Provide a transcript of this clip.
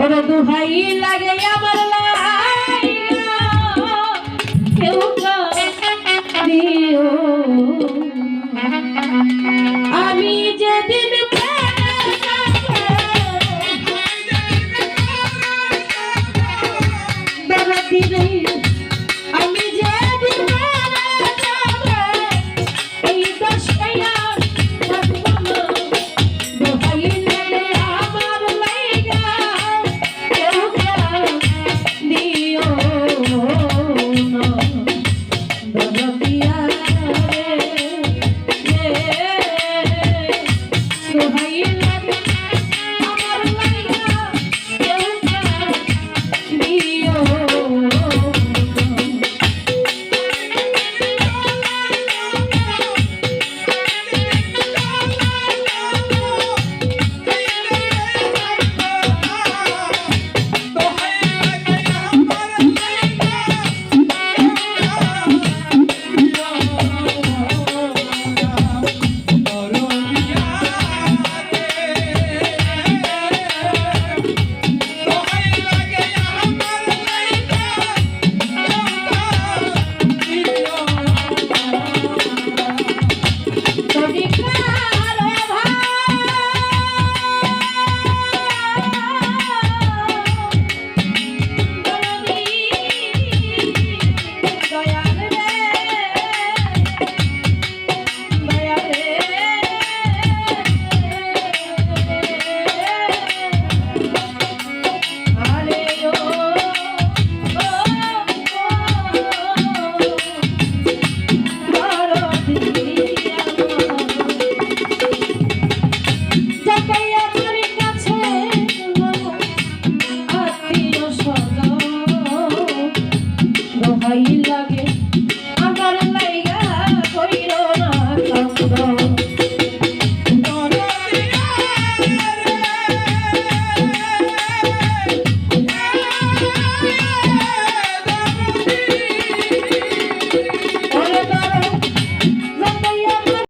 ওর দুহাই লাগে আমার কেউ আমি যেদিন